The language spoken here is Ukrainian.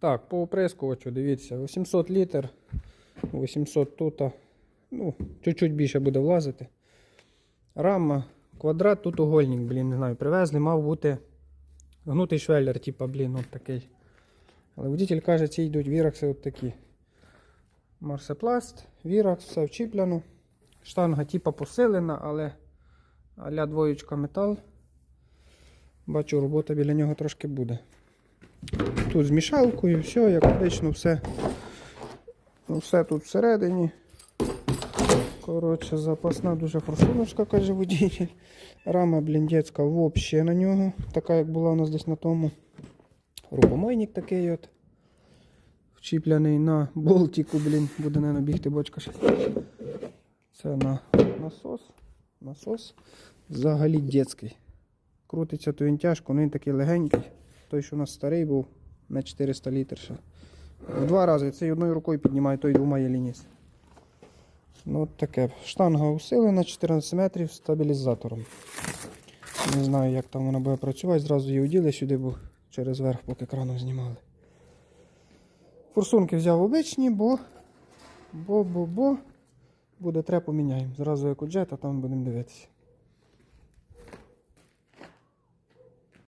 Так, по оприскувачу, дивіться, 800 літр, 800 тут. Ну, чуть-чуть більше буде влазити. Рама, квадрат, тут угольник, блін, не знаю, привезли, мав бути гнутий швеллер, типа, блін, от такий. Але водитель каже, ці йдуть віракси от такі. Марсепласт, віракс, все вчіпляно. Штанга типа посилена, але аля двоєчка метал. Бачу, робота біля нього трошки буде. Тут з мішалкою, все, як обично, все. Ну, Все тут всередині. Коротше, запасна дуже форсуночка, каже водитель. Рама бліндецька взагалі на нього. Така, як була у нас десь на тому. Рукомойник такий от. Вчіпляний на болтику, блін, буде, не бігти бочка. Це на насос. Насос взагалі дітський. Крутиться то він тяжко, ну він такий легенький. Той, що у нас старий був на 400 літр ще. В два рази. Цей одною рукою піднімає, той двома є лініс. Ну от таке. Штанга усилена 14 метрів стабілізатором. Не знаю, як там вона буде працювати. Зразу її оділи сюди, бо через верх поки краном знімали. Форсунки взяв обичні, бо. Бо, бо, бо. Буде треба поміняємо. Зразу як у джета, там будемо дивитися.